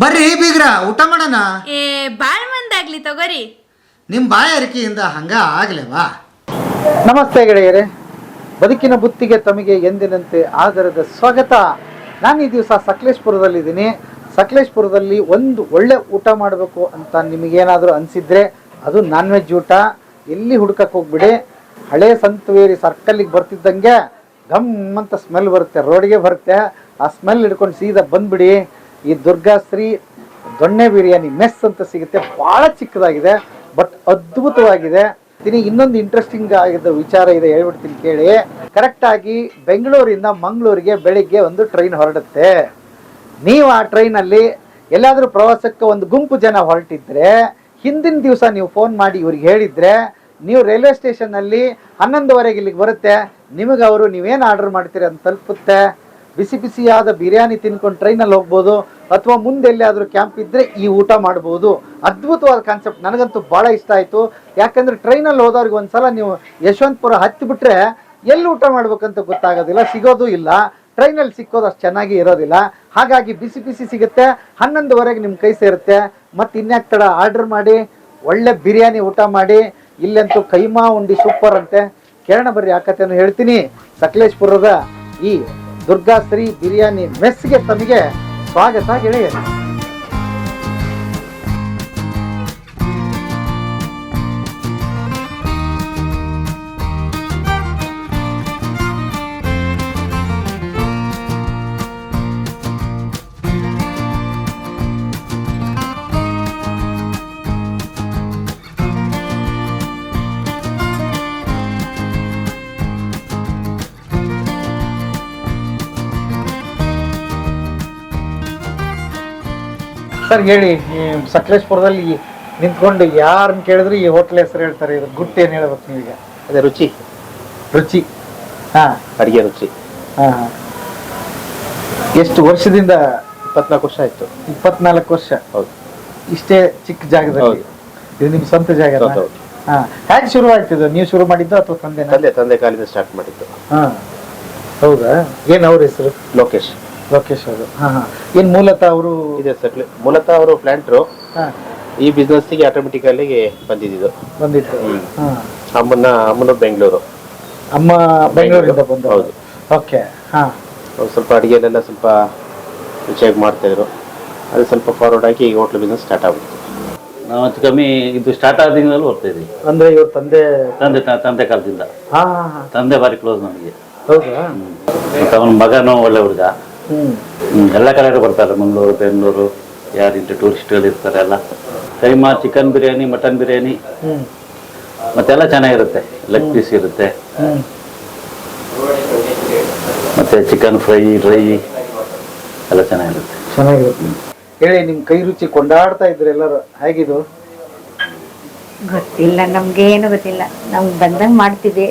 ಬರ್ರಿ ಬೀಗ್ರ ಊಟ ಮಾಡೋಣ. ಏ ಬಾಳ್ ಮಂದಾಗ್ಲಿ ತಗೋರಿ. ನಿಮ್ಮ ಬಾಯ ಅರಿಕೆಯಿಂದ ಹಂಗ ಆಗ್ಲೇವಾ? ನಮಸ್ತೆ ಗೆಳೆಯರೇ. ಬದುಕಿನ ಬುತ್ತಿಗೆ ತಮಗೆ ಎಂದಿನಂತೆ ಆದರದ ಸ್ವಾಗತ. ನಾನು ಈ ದಿವಸ ಸಕಲೇಶ್ಪುರದಲ್ಲಿದ್ದೀನಿ. ಸಕಲೇಶ್ಪುರದಲ್ಲಿ ಒಂದು ಒಳ್ಳೆ ಊಟ ಮಾಡಬೇಕು ಅಂತ ನಿಮಗೇನಾದರೂ ಅನಿಸಿದ್ರೆ ಅದು ನಾನ್ ವೆಜ್ ಊಟ. ಎಲ್ಲಿ ಹುಡ್ಕಕ್ಕೆ ಹೋಗ್ಬಿಡಿ. ಹಳೆ ಸಂತವೇರಿ ಸರ್ಕಲ್ಲಿಗೆ ಬರ್ತಿದ್ದಂಗೆ ಘಮ್ ಅಂತ ಸ್ಮೆಲ್ ಬರುತ್ತೆ ರೋಡ್ಗೆ ಬರುತ್ತೆ. ಆ ಸ್ಮೆಲ್ ಹಿಡ್ಕೊಂಡು ಸೀದಾ ಬಂದ್ಬಿಡಿ. ಈ ದುರ್ಗಾಶ್ರೀ ದೊಣ್ಣೆ ಬಿರಿಯಾನಿ ಮೆಸ್ ಅಂತ ಸಿಗುತ್ತೆ. ಬಹಳ ಚಿಕ್ಕದಾಗಿದೆ ಬಟ್ ಅದ್ಭುತವಾಗಿದೆ. ಇನ್ನು ಇನ್ನೊಂದು ಇಂಟ್ರೆಸ್ಟಿಂಗ್ ಆಗಿದ್ದ ವಿಚಾರ ಇದೆ, ಹೇಳ್ಬಿಡ್ತೀನಿ ಕೇಳಿ. ಕರೆಕ್ಟ್ ಆಗಿ ಬೆಂಗಳೂರಿಂದ ಮಂಗಳೂರಿಗೆ ಬೆಳಿಗ್ಗೆ ಒಂದು ಟ್ರೈನ್ ಹೊರಡುತ್ತೆ. ನೀವು ಆ ಟ್ರೈನಲ್ಲಿ ಎಲ್ಲಾದರೂ ಪ್ರವಾಸಕ್ಕೆ ಒಂದು ಗುಂಪು ಜನ ಹೊರಟಿದ್ರೆ, ಹಿಂದಿನ ದಿವಸ ನೀವು ಫೋನ್ ಮಾಡಿ ಇವ್ರಿಗೆ ಹೇಳಿದ್ರೆ, ನೀವು ರೈಲ್ವೆ ಸ್ಟೇಷನ್ನಲ್ಲಿ ಹನ್ನೊಂದುವರೆಗೆ ಇಲ್ಲಿಗೆ ಬರುತ್ತೆ. ನಿಮಗೆ ಅವರು ನೀವೇನು ಆರ್ಡರ್ ಮಾಡ್ತೀರಿ ಅಂತ ತಲುಪುತ್ತೆ. ಬಿಸಿ ಬಿಸಿಯಾದ ಬಿರಿಯಾನಿ ತಿನ್ಕೊಂಡು ಟ್ರೈನಲ್ಲಿ ಹೋಗ್ಬೋದು ಅಥವಾ ಮುಂದೆ ಎಲ್ಲಿಯಾದರೂ ಕ್ಯಾಂಪ್ ಇದ್ದರೆ ಈ ಊಟ ಮಾಡ್ಬೋದು. ಅದ್ಭುತವಾದ ಕಾನ್ಸೆಪ್ಟ್ ನನಗಂತೂ ಭಾಳ ಇಷ್ಟ ಆಯಿತು. ಯಾಕಂದರೆ ಟ್ರೈನಲ್ಲಿ ಹೋದವ್ರಿಗೆ ಒಂದ್ಸಲ ನೀವು ಯಶವಂತಪುರ ಹತ್ತಿಬಿಟ್ರೆ ಎಲ್ಲಿ ಊಟ ಮಾಡ್ಬೇಕಂತ ಗೊತ್ತಾಗೋದಿಲ್ಲ, ಸಿಗೋದು ಇಲ್ಲ. ಟ್ರೈನಲ್ಲಿ ಸಿಕ್ಕೋದು ಅಷ್ಟು ಚೆನ್ನಾಗಿ ಇರೋದಿಲ್ಲ. ಹಾಗಾಗಿ ಬಿಸಿ ಬಿಸಿ ಸಿಗುತ್ತೆ. ಹನ್ನೊಂದುವರೆಗೆ ನಿಮ್ಮ ಕೈ ಸೇರುತ್ತೆ. ಮತ್ತು ಇನ್ಯಾಕ್ ತಡ ಆರ್ಡರ್ ಮಾಡಿ, ಒಳ್ಳೆ ಬಿರಿಯಾನಿ ಊಟ ಮಾಡಿ. ಇಲ್ಲಂತೂ ಕೈಮಾ ಉಂಡಿ ಸೂಪರ್ ಅಂತೆ. ಕೇರಳ ಬರ್ರಿ ಆ ಕಥೆಯನ್ನು ಹೇಳ್ತೀನಿ. ಸಕಲೇಶ್ಪುರದ ಈ ದುರ್ಗಾಶ್ರೀ ಬಿರಿಯಾನಿ ಮೆಸ್ಗೆ ತಮಗೆ ಸ್ವಾಗತ ಗೆಳೆಯರು. ಸರ್ ಹೇಳಿ ಈ ಸಕಲೇಶ್ಪುರದಲ್ಲಿ ನಿಂತ್ಕೊಂಡು ಯಾರನ್ನ ಕೇಳಿದ್ರು ಈ ಹೋಟ್ಲ್ ಹೆಸರು ಹೇಳ್ತಾರೆ ಇದು ಗುಟ್ಟು ಏನು ಹೇಳ್ಬೇಕು ನೀವೀಗ? ಅದೇ ರುಚಿ. ರುಚಿ. ಹಾ. ಅಡಿಗೆ ರುಚಿ. ಹಾ ಹಾ. ಎಷ್ಟು ವರ್ಷದಿಂದ ಇಪ್ಪತ್ನಾಲ್ಕು ವರ್ಷ ಆಯ್ತು? ಇಪ್ಪತ್ನಾಲ್ಕು ವರ್ಷ. ಹೌದು. ಇಷ್ಟೇ ಚಿಕ್ಕ ಜಾಗದಲ್ಲಿ. ಹೌದು. ಇದು ನಿಮ್ಮ ಸ್ವಂತ ಜಾಗ ಹೌದು, ಹೌದು. ಹಾ. ಹೇಗೆ ಶುರು ಆಯ್ತು ಇದು? ನೀವು ಶುರು ಮಾಡಿದ್ದು ಅಥವಾ ತಂದೆ ತಂದೆ ತಂದೆ ಕಾಲದಿಂದ ಸ್ಟಾರ್ಟ್ ಮಾಡಿದ್ದು. ಹಾ. ಹೌದಾ? ಏನು ಅವ್ರ ಹೆಸರು? ಲೋಕೇಶ್. ಲೋಕೇಶ್ ಅವರು. ಏನ್ ಮೂಲತಃ ಅವರು ಇದೆ ಸರ್ ಮೂಲತಃ ಅವರು ಪ್ಲಾಂಟ್ರು. ಈ ಬಿಸ್ನೆಸ್ಸಿಗೆ ಗೆ ಆಟೋಮೆಟಿಕಲಿ ಬಂದಿದ್ದು. ಬಂದಿತ್ತು ಅಮ್ಮನ ಅಮ್ಮನ ಬೆಂಗಳೂರು. ಅಮ್ಮ ಬೆಂಗಳೂರಿಂದ ಬಂದು ಹೌದು. ಓಕೆ. ಹಾ. ಸ್ವಲ್ಪ ಅಡಿಗೆಲೆಲ್ಲ ಸ್ವಲ್ಪ ರುಚಿಯಾಗಿ ಮಾಡ್ತಾಯಿದ್ರು ಅದು ಸ್ವಲ್ಪ ಫಾರ್ವರ್ಡ್ ಆಗಿ ಈ ಹೋಟ್ಲ್ ಬಿಸ್ನೆಸ್ ಸ್ಟಾರ್ಟ್ ಆಗ್ಬಿಡ್ತು. ನಾವು ಹೆಚ್ಚು ಕಮ್ಮಿ ಇದು ಸ್ಟಾರ್ಟ್ ಆದಿಂದಲೂ ಬರ್ತಾ ಇದ್ವಿ ಅಂದ್ರೆ ಇವ್ರ ತಂದೆ ತಂದೆ ತ- ತಂದೆ ಕಾಲದಿಂದ. ತಂದೆ ಭಾರಿ ಕ್ಲೋಸ್ ನಮಗೆ. ಹೌದಾ? ಅವನ ಮಗನೂ ಒಳ್ಳೆ ಹುಡುಗ. ಎಲ್ಲ ಕಡೆ ಬರ್ತಾರೆ ಮಂಗಳೂರು ಬೆಂಗಳೂರು ಟೂರಿಸ್ಟ್ ಟೂರಿಸ್ಟ್ಗಳು ಇರ್ತಾರೆ ಎಲ್ಲ. Keema chicken biryani mutton biryani. ಹ್ಮ್ ಮತ್ತೆಲ್ಲ ಚೆನ್ನಾಗಿರುತ್ತೆ ಲೆಗ್ ಪೀಸ್ ಇರುತ್ತೆ. ಹ್ಮ್ ಮತ್ತೆ ಚಿಕನ್ ಫ್ರೈ ಡ್ರೈ ಎಲ್ಲ ಚೆನ್ನಾಗಿರುತ್ತೆ. ಚೆನ್ನಾಗಿರುತ್ತೆ. ಹೇಳಿ ನಿಮ್ ಕೈ ರುಚಿ ಕೊಂಡಾಡ್ತಾ ಇದ್ರೆ ಎಲ್ಲರೂ ಹೇಗಿದು? ಗೊತ್ತಿಲ್ಲ ನಮ್ಗೆ ಏನು ಗೊತ್ತಿಲ್ಲ. ನಮ್ಗೆ ಬಂದಂಗೆ ಮಾಡ್ತಿದ್ದೆ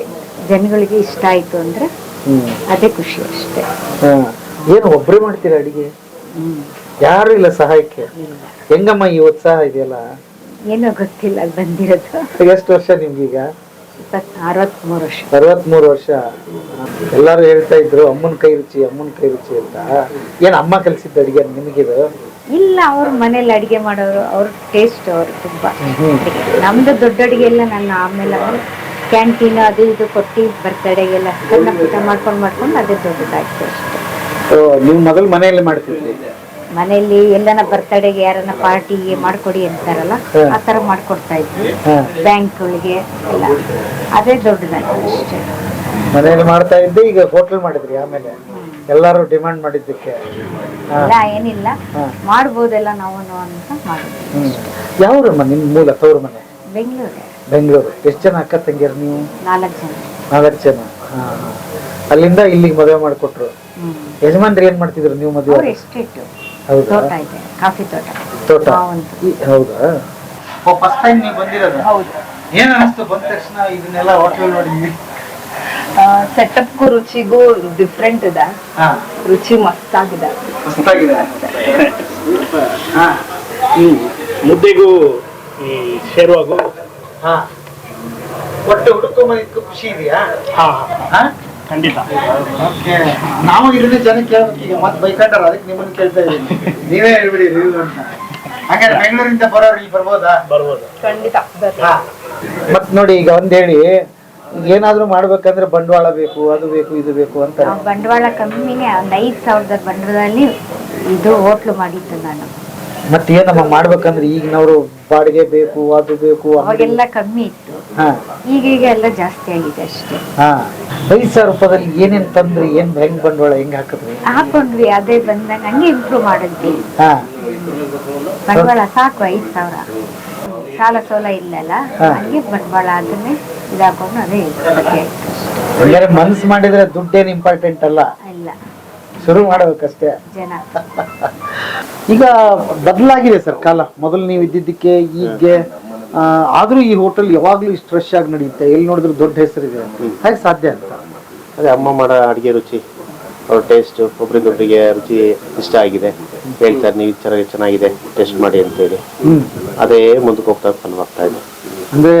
ಜನಗಳಿಗೆ ಇಷ್ಟ ಆಯ್ತು ಅಂದ್ರೆ ಅದೇ ಖುಷಿ ಅಷ್ಟೇ. ಹಾ. ಏನು ಒಬ್ರೇ ಮಾಡ್ತೀರಾ ಅಡಿಗೆ? ಯಾರು ಇಲ್ಲ ಸಹಾಯಕ್ಕೆ. ಹೆಂಗಮ್ಮ ಈ ಉತ್ಸಾಹ ಇದೆಯಲ್ಲ? ಏನೋ ಗೊತ್ತಿಲ್ಲ ಅಲ್ಲಿ ಬಂದಿರೋದು. ಎಷ್ಟು ವರ್ಷ ನಿಮ್ಗೀಗ ಅರವತ್ಮೂರು ವರ್ಷ. ಅರವತ್ಮೂರು ವರ್ಷ. ಎಲ್ಲರೂ ಹೇಳ್ತಾ ಇದ್ರು ಅಮ್ಮನ ಕೈ ರುಚಿ ಅಮ್ಮನ ಕೈ ರುಚಿ ಅಂತ. ಏನು ಅಮ್ಮ ಕಲಿಸಿದ್ದ ಅಡಿಗೆ ನಿಮಗಿದು ಇಲ್ಲ ಅವ್ರ ಮನೇಲಿ ಅಡಿಗೆ ಮಾಡೋರು ಅವ್ರ ಟೇಸ್ಟ್ ಅವ್ರು ತುಂಬಾ. ನಮ್ದು ದೊಡ್ಡ ಅಡಿಗೆ ಎಲ್ಲ ನನ್ನ ಆಮೇಲೆ ಕ್ಯಾಂಟೀನ್ ಅದು ಇದು ಕೊಟ್ಟು ಬರ್ತಡೆಗೆಲ್ಲ ಸಣ್ಣ ಪುಟ್ಟ ಮಾಡ್ಕೊಂಡು ಮಾಡ್ಕೊಂಡು ಅದೇ ದೊಡ್ಡದಾಯ್ತು ಅಷ್ಟೇ. ನೀವು ಮೊದಲು ಮನೆಯಲ್ಲಿ ಮಾಡ್ತಿದ್ರಿ? ಮನೆಯಲ್ಲಿ ಎಲ್ಲನ ಬರ್ತಡೆಗೆ ಯಾರನ್ನ ಪಾರ್ಟಿ ಮಾಡ್ಕೊಡಿ ಅಂತಾರಲ್ಲ ಆ ತರ ಮಾಡ್ಕೊಡ್ತಾ ಇದ್ವಿ. ಬ್ಯಾಂಕ್ ಬ್ಯಾಂಕ್ಗಳಿಗೆ ಎಲ್ಲ. ಅದೇ ದೊಡ್ಡದಾಗಿ ಅಷ್ಟೇ. ಮನೆಯಲ್ಲಿ ಮಾಡ್ತಾ ಇದ್ದೆ ಈಗ ಹೋಟೆಲ್ ಮಾಡಿದ್ರಿ ಆಮೇಲೆ. ಎಲ್ಲಾರು ಡಿಮಾಂಡ್ ಮಾಡಿದ್ದಕ್ಕೆ. ಇಲ್ಲ ಏನಿಲ್ಲ. ಮಾಡ್ಬೋದೆಲ್ಲ ನಾವು ಅಂತ ಮಾಡಿದ್ವಿ. ಯಾವ್ರಮ್ಮ ನಿಮ್ ಮೂಲ ತವ್ರ ಮನೆ? ಬೆಂಗಳೂರು. ಬೆಂಗಳೂರು. ಎಷ್ಟು ಜನ ಅಕ್ಕ ತಂಗಿಯರು ನೀವು? ನಾಲ್ಕು ಜನ. ನಾಲ್ಕು ಜನ. ಹಾ, ಹಾ. ಅಲ್ಲಿಂದ ಇಲ್ಲಿಗೆ ಮದುವೆ ಮಾಡಿಕೊಟ್ರು. ಹ್ಮ್. ಯಜಮಾನ್ರಿ ಏನ್ ಮಾಡ್ತಿದ್ರು ನೀವು ಮದುವೆ? ಅವ್ರ ಎಸ್ಟೇಟ್ ಹೌದಾ? ತೋಟ ಇದೆ ಕಾಫಿ ತೋಟ. ತೋಟ? ಮಾವಂದು. ಈ- ಹೌದಾ? ಓ ಫಸ್ಟ್ ಟೈಮ್ ನೀವು ಬಂದಿರೋದು? ಹೌದು. ಏನ್ ಅನಿಸ್ತು ಬಂದ ತಕ್ಷಣ ಇದನ್ನೆಲ್ಲ ಹೋಟೆಲ್ ನೋಡಿದ್ವಿ ಸೆಟಪ್ಗೂ ರುಚಿಗೂ ಡಿಫ್ರೆಂಟ್ ಇದೆ. ಹಾ. ರುಚಿ ಮಸ್ತ್ ಆಗಿದೆ. ಮಸ್ತಾಗಿದೆ ಹಾ. ಈ ಮುದ್ದೆಗೂ ಈ ಶೇರ್ವಾಗೂ ಹಾ. ಒಟ್ಟು ಹುಡುಕೊಂಬ ಖುಷಿ ಇದೆಯಾ? ಹಾ. ಹಾ? ಖಂಡಿತ. ಓಕೆ ನಾವು ಇರಲಿ ಜನಕ್ಕೆ ಕೇಳ್ಬೇಕು ಈಗ ಮತ್ತೆ ಬೈಕಂಡಾರ ಅದಕ್ಕೆ ನಿಮ್ಮನ್ನ ಕೇಳ್ತಾ ಇದ್ದೀನಿ. ನೀವೇ ಹೇಳ್ಬಿಡಿ ರಿವ್ಯೂ ಅಂತ. ಹಾಗಾದ್ರೆ ಬೆಂಗಳೂರಿಂದ ಬರೋರು ಇಲ್ಲಿ ಬರ್ಬೋದಾ? ಬರ್ಬೋದು. ಖಂಡಿತ ಮತ್ ನೋಡಿ ಈಗ ಒಂದ್ ಹೇಳಿ ಏನಾದ್ರೂ ಮಾಡ್ಬೇಕಂದ್ರೆ ಬಂಡವಾಳ ಬೇಕು ಅದು ಬೇಕು ಇದು ಬೇಕು ಅಂತ. ನಾವು ಬಂಡವಾಳ ಕಮ್ಮಿನೇ ಒಂದ್ ಐದ್ ಸಾವಿರದ ಬಂಡವಾಳದಲ್ಲಿ ಇದು ಹೋಟ್ಲು ಮಾಡಿದ್ದು ನಾನು. ಮತ್ತೆ ಏನಮ್ಮ ಮಾಡ್ಬೇಕಂದ್ರೆ ಈಗಿನವರು ಬಾಡಿಗೆ ಬೇಕು ಅದು ಬೇಕು ಅವಾಗೆಲ್ಲ ಕಮ್ಮಿ ಇತ್ತು. ಹಾ. ಈಗೀಗ ಎಲ್ಲ ಜಾಸ್ತಿ ಆಗಿದೆ ಅಷ್ಟೇ. ಹಾ. ಐದ್ ಸಾವಿರ ರೂಪಾಯಿ ಏನೇನ್ ತಂದ್ರಿ ಏನ್ ಹೆಂಗ್ ಬಂಡವಾಳ ಹೆಂಗ್ ಹಾಕಿದ್ರಿ? ಹಾಕೊಂಡ್ವಿ ಅದೇ ಬಂದಾಗ ಹಂಗೆ ಇಂಪ್ರೂವ್ ಮಾಡಿದ್ವಿ. ಹಾ. ಬಂಡವಾಳ ಸಾಕು ಐದು ಸಾವಿರ. ಸಾಲ ಸೋಲ ಇಲ್ಲಲ್ಲ ಹಾ. ಹಂಗೆ ಬಂಡವಾಳ ಅದನ್ನೇ ಇದಾಕೊಂಡು ಅದೇ ಹಂಗಾರೆ ಮನ್ಸ್ ಮಾಡಿದ್ರೆ ದುಡ್ಡೇನ್ ಇಂಪಾರ್ಟೆಂಟ್ ಅಲ್ಲ. ಶುರು ಮಾಡಬೇಕಷ್ಟೇ. ಜನ. ಈಗ ಬದಲಾಗಿದೆ ಸರ್ ಕಾಲ. ಮೊದಲು ನೀವು ಇದ್ದಿದ್ದಕ್ಕೆ ಈಗ ಆದರೂ ಈ ಹೋಟೆಲ್ ಯಾವಾಗಲೂ ಇಷ್ಟು ರಶ್ ಆಗಿ ನಡೆಯುತ್ತೆ. ಎಲ್ಲಿ ನೋಡಿದ್ರು ದೊಡ್ಡ ಹೆಸರಿದೆ ಹೇಗೆ ಸಾಧ್ಯ ಅಂತ? ಅದೇ ಅಮ್ಮ ಮಾಡೋ ಅಡುಗೆ ರುಚಿ ಅವ್ರ ಟೇಸ್ಟ್ ಒಬ್ರಿಗೊಬ್ರಿಗೆ ಒಬ್ರಿಗೆ ರುಚಿ ಇಷ್ಟ ಆಗಿದೆ. ಹೇಳ್ತಾರೆ ನೀವು ಚೆನ್ನಾಗಿ ಚೆನ್ನಾಗಿದೆ ಟೇಸ್ಟ್ ಮಾಡಿ ಅಂತೇಳಿ. ಹೇಳಿ ಅದೇ ಮುಂದಕ್ಕೆ ಹೋಗ್ತಾ ಆಗ್ತಾ ಇದೆ. ಅಂದ್ರೆ